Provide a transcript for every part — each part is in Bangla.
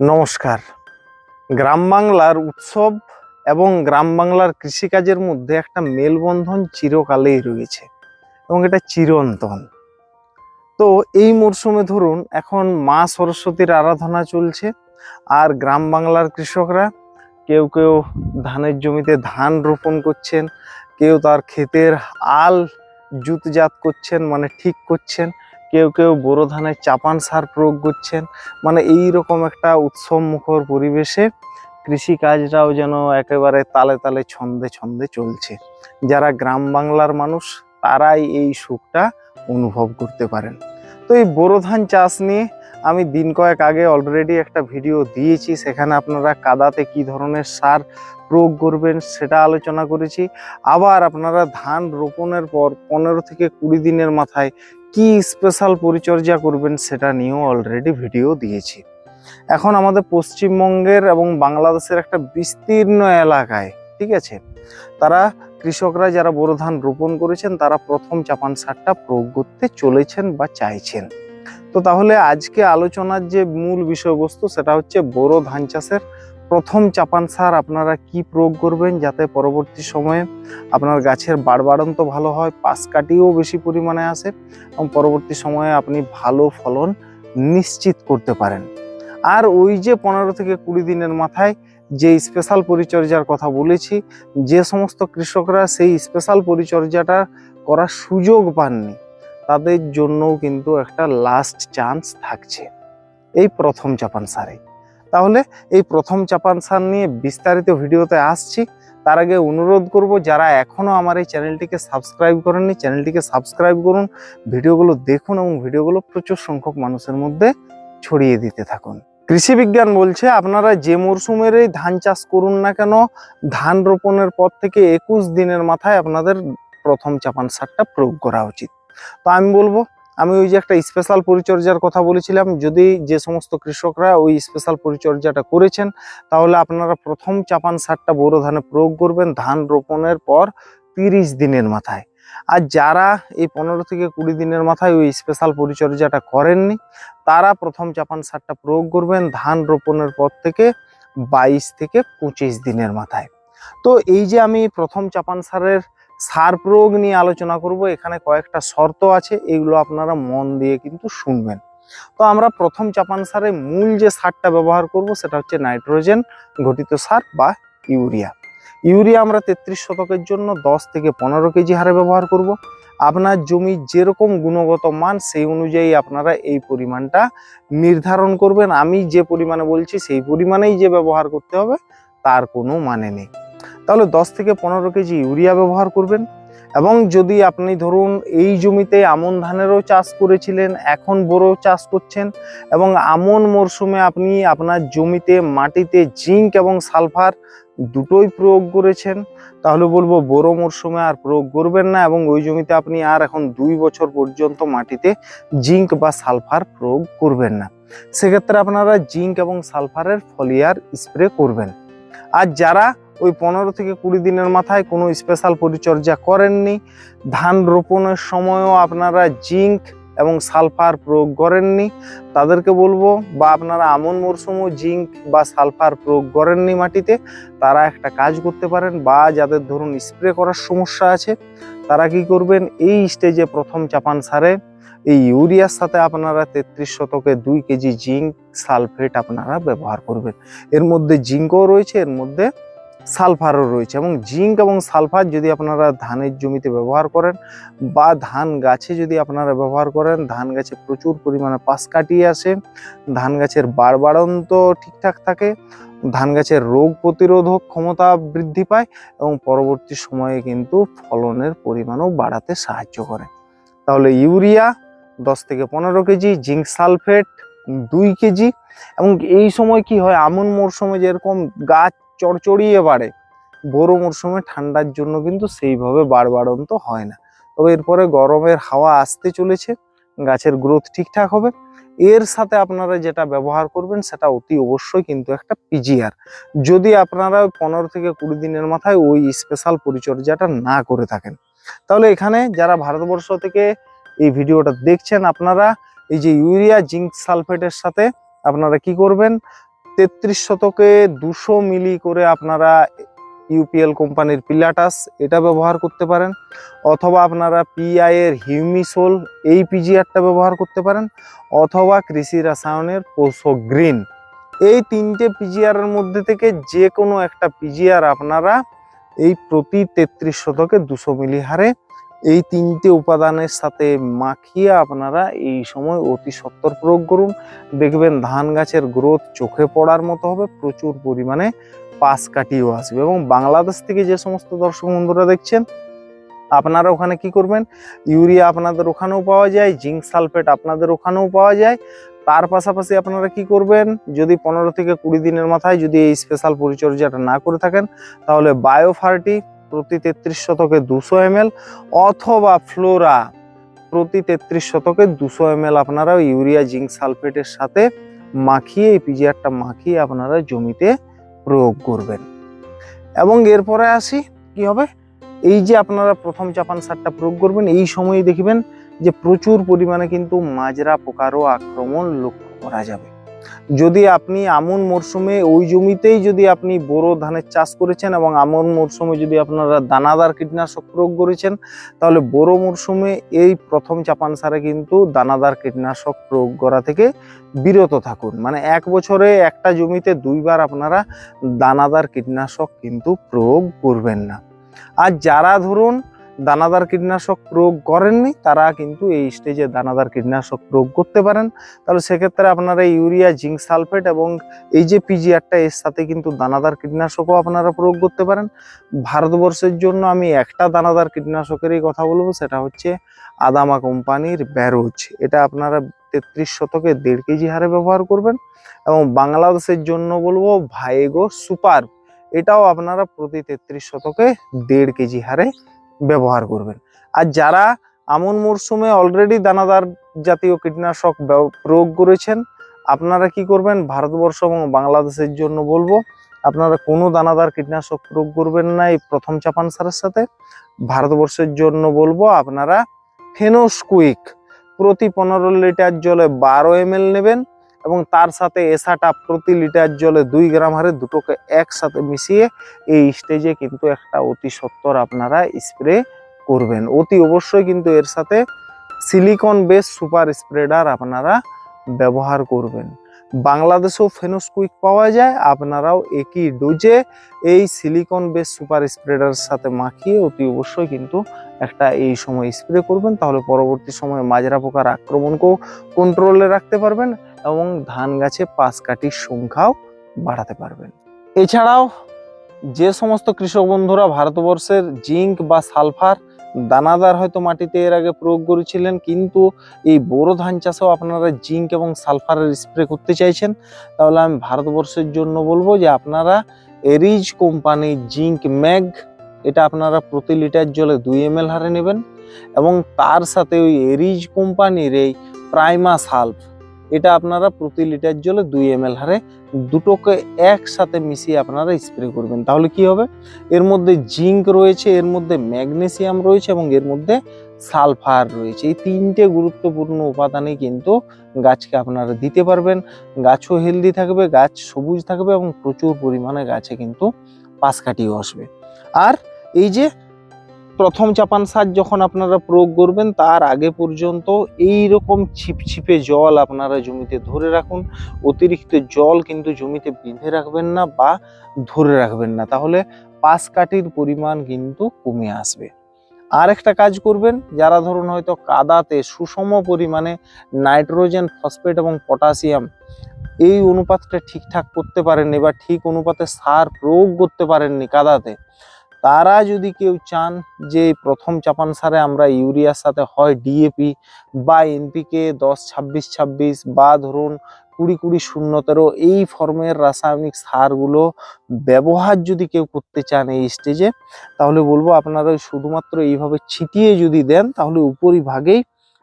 নমস্কার। গ্রাম বাংলার উৎসব এবং গ্রাম বাংলার কৃষিকাজের মধ্যে একটা মেলবন্ধন চিরকালেই রয়েছে এবং এটা চিরন্তন। তো এই মরশুমে ধরুন, এখন মা সরস্বতীর আরাধনা চলছে আর গ্রাম বাংলার কৃষকরা কেউ কেউ ধানের জমিতে ধান রোপণ করছেন, কেউ তার ক্ষেতের আল জুতজাত করছেন মানে ঠিক করছেন কেউ কেউ বোরো ধানের চাপান সার প্রয়োগ করছেন। মানে এই রকম একটা উৎসব মুখর পরিবেশে কৃষিকাজটাও যেন একেবারে তালে তালে ছন্দে ছন্দে চলছে। যারা গ্রাম বাংলার মানুষ, তারাই এই সুখটা অনুভব করতে পারেন। তো এই বোরো ধান চাষ নিয়ে আমি দিন কয়েক আগে অলরেডি একটা ভিডিও দিয়েছি, সেখানে আপনারা কাদাতে কি ধরনের সার প্রয়োগ করবেন সেটা আলোচনা করেছি। আবার আপনারা ধান রোপণের পর পনেরো থেকে কুড়ি দিনের মাথায় কি স্পেশাল পরিচর্যা করবেন সেটা নিয়েও অলরেডি ভিডিও দিয়েছি। এখন আমাদের পশ্চিমবঙ্গের এবং বাংলাদেশের একটা বিস্তীর্ণ এলাকায়, ঠিক আছে? তারা কৃষকরা যারা বোরো ধান রোপণ করেছেন, তারা প্রথম চাপান সারটা প্রয়োগ করতে চলেছেন বা চাইছেন। তো তাহলে আজকে আলোচনার যে মূল বিষয়বস্তু সেটা হচ্ছে বোরো ধান চাষের প্রথম চাপান সার আপনারা কি প্রয়োগ করবেন যাতে পরবর্তী সময়ে আপনার গাছের বাড়বাড়ন্ত ভালো হয়, পাশ কাটিও বেশি পরিমাণে আসে এবং পরবর্তী সময়ে আপনি ভালো ফলন নিশ্চিত করতে পারেন। আর ওই যে পনেরো থেকে কুড়ি দিনের মাথায় যে স্পেশাল পরিচর্যার কথা বলেছি, যে সমস্ত কৃষকরা সেই স্পেশাল পরিচর্যাটা করার সুযোগ পাননি তাদের জন্যও কিন্তু একটা লাস্ট চান্স থাকছে। এই প্রথম চাপান সারে। তাহলে এই প্রথম চাপান সার নিয়ে বিস্তারিত ভিডিওতে আসছি। তার আগে অনুরোধ করব, যারা এখনও আমার এই চ্যানেলটিকে সাবস্ক্রাইব করেননি, চ্যানেলটিকে সাবস্ক্রাইব করুন। ভিডিওগুলো দেখুন এবং ভিডিওগুলো প্রচুর সংখ্যক মানুষের মধ্যে ছড়িয়ে দিতে থাকুন। কৃষি বিজ্ঞান বলছে, আপনারা যে মরশুমের এই ধান চাষ করুন না কেন, ধান রোপণের পর থেকে একুশ দিনের মাথায় আপনাদের প্রথম চাপান সারটা প্রয়োগ করা উচিত। তো আমি বলব, আমি ওই যে একটা স্পেশাল পরিচর্যার কথা বলেছিলাম, যদি যে সমস্ত কৃষকরা ওই স্পেশাল পরিচর্যাটা করেছেন, তাহলে আপনারা প্রথম চাপান সারটা বোরো ধানে প্রয়োগ করবেন, ধান রোপণের পর তিরিশ দিনের মাথায়। আর যারা এই পনেরো থেকে কুড়ি দিনের মাথায় ওই স্পেশাল পরিচর্যাটা করেননি, তারা প্রথম চাপান সারটা প্রয়োগ করবেন ধান রোপণের পর থেকে বাইশ থেকে পঁচিশ দিনের মাথায়। তো এই যে আমি প্রথম চাপান সারের সার প্রয়োগ নিয়ে আলোচনা করব। এখানে কয়েকটা শর্ত আছে, এগুলো আপনারা মন দিয়ে কিন্তু শুনবেন। তো আমরা প্রথম চাপান সারে মূল যে সারটা ব্যবহার করব, সেটা হচ্ছে নাইট্রোজেন ঘটিত সার বা ইউরিয়া। ইউরিয়া আমরা তেত্রিশ শতকের জন্য দশ থেকে পনেরো কেজি হারে ব্যবহার করব। আপনার জমি যেরকম গুণগত মান, সেই অনুযায়ী আপনারা এই পরিমাণটা নির্ধারণ করবেন। আমি যে পরিমাণে বলছি, সেই পরিমাণেই যে ব্যবহার করতে হবে, তার কোনো মানে নেই। তাহলে দশ থেকে পনেরো কেজি ইউরিয়া ব্যবহার করবেন। এবং যদি আপনি ধরুন এই জমিতে আমন ধানেরও চাষ করেছিলেন, এখন বোরো চাষ করছেন এবং আমন মরশুমে আপনি আপনার জমিতে মাটিতে জিঙ্ক এবং সালফার দুটোই প্রয়োগ করেছেন, তাহলে বলব বোরো মরশুমে আর প্রয়োগ করবেন না এবং ওই জমিতে আপনি আর এখন দুই বছর পর্যন্ত মাটিতে জিঙ্ক বা সালফার প্রয়োগ করবেন না। সেক্ষেত্রে আপনারা জিঙ্ক এবং সালফারের ফলিয়ার স্প্রে করবেন। আর যারা ওই পনেরো থেকে কুড়ি দিনের মাথায় কোনো স্পেশাল পরিচর্যা করেননি। ধান রোপণের সময়ও আপনারা জিঙ্ক এবং সালফার প্রয়োগ করেননি। তাদেরকে বলব বা আপনারা আমন মরশুমও জিঙ্ক বা সালফার প্রয়োগ করেননি মাটিতে, তারা একটা কাজ করতে পারেন বা যাদের ধরুন স্প্রে করার সমস্যা আছে, তারা কি করবেন? এই স্টেজে প্রথম চাপান সারে। এই ইউরিয়ার সাথে আপনারা তেত্রিশ শতকে দুই কেজি জিঙ্ক সালফেট আপনারা ব্যবহার করবেন। এর মধ্যে জিঙ্কও রয়েছে, এর মধ্যে সালফারও রয়েছে এবং জিঙ্ক এবং সালফার যদি আপনারা ধানের জমিতে ব্যবহার করেন বা ধান গাছে যদি আপনারা ব্যবহার করেন, ধান গাছে প্রচুর পরিমাণে পাশ কাটিয়ে আসে, ধান গাছের বাড়বাড়ন্ত ঠিকঠাক থাকে, ধান গাছের রোগ প্রতিরোধক ক্ষমতা বৃদ্ধি পায় এবং পরবর্তী সময়ে কিন্তু ফলনের পরিমাণও বাড়াতে সাহায্য করে। তাহলে ইউরিয়া দশ থেকে পনেরো কেজি, জিঙ্ক সালফেট দুই কেজি এবং এই সময় কি হয়? আমন মরশুমে যেরকম গাছ চড়চড়িয়ে বাড়ে। বড় মরশুমে ঠান্ডার জন্য কিন্তু সেইভাবে বাড়বাড়ন্ত হয় না। তবে এরপরে গরমের হাওয়া আসতে চলেছে, গাছের গ্রোথ ঠিকঠাক হবে। এর সাথে আপনারা যেটা ব্যবহার করবেন সেটা অতি অবশ্যই কিন্তু একটা পিজিআর যদি আপনারা পনেরো থেকে কুড়ি দিনের মাথায় ওই স্পেশাল পরিচর্যাটা না করে থাকেন। তাহলে এখানে যারা ভারতবর্ষ থেকে এই ভিডিওটা দেখছেন, আপনারা এই যে ইউরিয়া জিঙ্ক সালফেটের সাথে আপনারা কি করবেন? তেত্রিশ শতকে দুশো মিলি করে আপনারা ইউপিএল কোম্পানির পিলাটাস এটা ব্যবহার করতে পারেন, অথবা আপনারা পিআই এর হিউমিসোল এই পিজিআরটা ব্যবহার করতে পারেন, অথবা কৃষি রাসায়নের পোষক গ্রিন। এই তিনটে পিজিআর এর মধ্যে থেকে যে কোনো একটা পিজিআর আপনারা এই প্রতি তেত্রিশ শতকে দুশো মিলি হারে এই তিনটে উপাদানের সাথে মাখিয়ে আপনারা এই সময় অতি সত্তর প্রয়োগ করুন। দেখবেন ধান গাছের গ্রোথ চোখে পড়ার মতো হবে, প্রচুর পরিমাণে পাশ কাটিয়েও আসবে এবং বাংলাদেশ থেকে যে সমস্ত দর্শক বন্ধুরা দেখছেন, আপনারা ওখানে কি করবেন? ইউরিয়া আপনাদের ওখানেও পাওয়া যায়, জিঙ্ক সালফেট আপনাদের ওখানেও পাওয়া যায়। তার পাশাপাশি আপনারা কি করবেন? যদি পনেরো থেকে কুড়ি দিনের মাথায় যদি এই স্পেশাল পরিচর্যাটা না করে থাকেন, তাহলে বায়োফার্টি প্রতি তেত্রিশ শতকে দুশো এম অথবা ফ্লোরা প্রতি তেত্রিশ শতকে দুশো এম আপনারা ইউরিয়া, জিঙ্ক সালফেটের সাথে মাখিয়ে, এই পিজিআরটা মাখিয়ে আপনারা জমিতে প্রয়োগ করবেন। এবং এরপরে আসি, কি হবে? এই যে আপনারা প্রথম চাপান সারটা প্রয়োগ করবেন, এই সময়ে দেখবেন যে প্রচুর পরিমাণে কিন্তু মাজরা পোকারও আক্রমণ লক্ষ্য করা যাবে। যদি আপনি আমন মরশুমে ওই জমিতেই যদি আপনি বোরো ধানের চাষ করেছেন এবং আমন মরশুমে যদি আপনারা দানাদার কীটনাশক প্রয়োগ করেছেন, তাহলে বোরো মরশুমে এই প্রথম চাপান সারে কিন্তু দানাদার কীটনাশক প্রয়োগ করা থেকে বিরত থাকুন। মানে এক বছরে একটা জমিতে দুইবার আপনারা দানাদার কীটনাশক কিন্তু প্রয়োগ করবেন না। আর যারা ধরুন দানাদার কীটনাশক প্রয়োগ করেননি, তারা কিন্তু এই স্টেজে দানাদার কীটনাশক প্রয়োগ করতে পারেন। তাহলে সেক্ষেত্রে আপনারা ইউরিয়া, জিঙ্ক সালফেট এবং এই যে পিজিআরটা এর সাথে কিন্তু দানাদার কীটনাশকও আপনারা প্রয়োগ করতে পারেন। ভারতবর্ষের জন্য আমি একটা দানাদার কীটনাশকেরই কথা বলব, সেটা হচ্ছে আদামা কোম্পানির ব্যারোজ। এটা আপনারা তেত্রিশ শতকে দেড় কেজি হারে ব্যবহার করবেন এবং বাংলাদেশের জন্য বলব ভাইগো সুপার এটাও আপনারা প্রতি তেত্রিশ শতকে দেড় কেজি হারে ব্যবহার করবেন। আর যারা আমন মরশুমে অলরেডি দানাদার জাতীয় কীটনাশক প্রয়োগ করেছেন, আপনারা কি করবেন? ভারতবর্ষ এবং বাংলাদেশের জন্য বলব, আপনারা কোনো দানাদার কীটনাশক প্রয়োগ করবেন না এই প্রথম চাপান সারের সাথে। ভারতবর্ষের জন্য বলব, আপনারা ফেনোস্কুইক প্রতি পনেরো লিটার জলে বারো এম নেবেন এবং তার সাথে এসাটা প্রতি লিটার জলে দুই গ্রাম হারে দুটোকে একসাথে মিশিয়ে এই স্টেজে কিন্তু একটা অতি সত্তর আপনারা স্প্রে করবেন। অতি অবশ্যই কিন্তু এর সাথে সিলিকন বেস সুপার স্প্রেডার আপনারা ব্যবহার করবেন। বাংলাদেশেও ফেনোস্কুইক পাওয়া যায়, আপনারাও একই ডোজে এই সিলিকন বেস সুপার স্প্রেডার সাথে মাখিয়ে অতি অবশ্যই কিন্তু একটা এই সময় স্প্রে করবেন। তাহলে পরবর্তী সময়ে মাজরা পোকার আক্রমণকেও কন্ট্রোলে রাখতে পারবেন। এবং ধান গাছে পাশ কাঠির সংখ্যাও বাড়াতে পারবেন। এছাড়াও যে সমস্ত কৃষক বন্ধুরা ভারতবর্ষের জিঙ্ক বা সালফার দানাদার হয়তো মাটিতে এর আগে প্রয়োগ করেছিলেন, কিন্তু এই বোরো ধান চাষেও আপনারা জিঙ্ক এবং সালফারের স্প্রে করতে চাইছেন, তাহলে আমি ভারতবর্ষের জন্য বলব যে আপনারা এরিজ কোম্পানির জিঙ্ক ম্যাগ, এটা আপনারা প্রতি লিটার জলে দুই এম হারে নেবেন এবং তার সাথে ওই এরিজ কোম্পানির এই প্রাইমা সালফ এটা আপনারা প্রতি লিটার জলে দুই এম হারে দুটোকে একসাথে মিশিয়ে আপনারা স্প্রে করবেন। তাহলে কি হবে? এর মধ্যে জিঙ্ক রয়েছে, এর মধ্যে ম্যাগনেসিয়াম রয়েছে এবং এর মধ্যে সালফার রয়েছে। এই তিনটে গুরুত্বপূর্ণ উপাদানই কিন্তু গাছকে আপনারা দিতে পারবেন। গাছও হেলদি থাকবে, গাছ সবুজ থাকবে এবং প্রচুর পরিমাণে গাছে কিন্তু পাশ কাটিয়ে আসবে আর এই যে প্রথম চাপান সার যখন আপনারা প্রয়োগ করবেন, তার আগে পর্যন্ত এই রকম ছিপছিপে জল আপনারা জমিতে ধরে রাখুন। অতিরিক্ত জল কিন্তু জমিতে বেঁধে রাখবেন না বা ধরে রাখবেন না। তাহলে পাশ কাঠির পরিমাণ কিন্তু কমে আসবে। আর একটা কাজ করবেন, যারা ধরুন হয়তো কাদাতে সুষম পরিমাণে নাইট্রোজেন, ফসফেট এবং পটাশিয়াম এই অনুপাতটা ঠিকঠাক করতে পারেননি বা ঠিক অনুপাতে সার প্রয়োগ করতে পারেননি কাদাতে তারা যদি কেউ চান যে প্রথম চাপান সারে আমরা ইউরিয়ার সাথে হয় ডিএপি বা এনপিকে দশ, ছাব্বিশ ছাব্বিশ বা ধরুন কুড়ি কুড়ি, শূন্য, তেরো এই ফর্মের রাসায়নিক সারগুলো ব্যবহার যদি কেউ করতে চান এই স্টেজে তাহলে বলব আপনারা শুধুমাত্র এইভাবে ছিটিয়ে যদি দেন, তাহলে উপরিভাগেই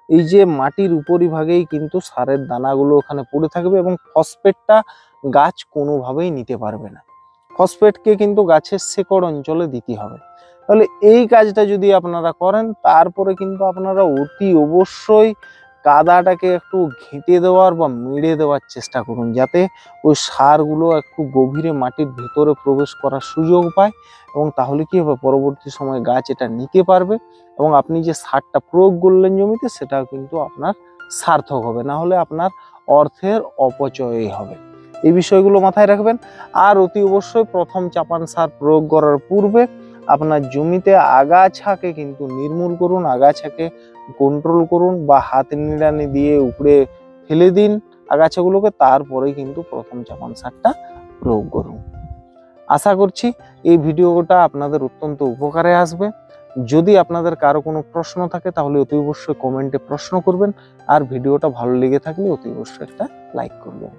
এই যে মাটির উপরিভাগেই কিন্তু সারের দানাগুলো ওখানে পড়ে থাকবে এবং ফসফেটটা গাছ কোনোভাবেই নিতে পারবে না। ফসফেটকে কিন্তু গাছের শেকড় অঞ্চলে দিতে হবে। তাহলে এই কাজটা যদি আপনারা করেন, তারপরে কিন্তু আপনারা অতি অবশ্যই কাদাটাকে একটু ঘেঁটে দেওয়ার বা মেড়ে দেওয়ার চেষ্টা করুন, যাতে ওই সারগুলো একটু গভীরে মাটির ভিতরে প্রবেশ করার সুযোগ পায় এবং তাহলে কি হবে, পরবর্তী সময় গাছ এটা নিতে পারবে এবং আপনি যে সারটা প্রয়োগ করলেন জমিতে, সেটাও কিন্তু আপনার সার্থক হবে। না হলে আপনার অর্থের অপচয়ই হবে। এই বিষয়গুলো মাথায় রাখবেন। আর অতি অবশ্যই প্রথম চাপান সার প্রয়োগ করার পূর্বে আপনার জমিতে আগাছাকে কিন্তু নির্মূল করুন, আগাছাকে কন্ট্রোল করুন বা হাত নিড়ানি দিয়ে উপরে ফেলে দিন আগাছাগুলোকে, তারপরে কিন্তু প্রথম চাপান সারটা প্রয়োগ করুন। আশা করছি এই ভিডিওটা আপনাদের অত্যন্ত উপকারে আসবে। যদি আপনাদের কারও কোনো প্রশ্ন থাকে তাহলে অতি অবশ্যই কমেন্টে প্রশ্ন করবেন। আর ভিডিওটা ভালো লেগে থাকলে অতি অবশ্যই একটা লাইক করবেন।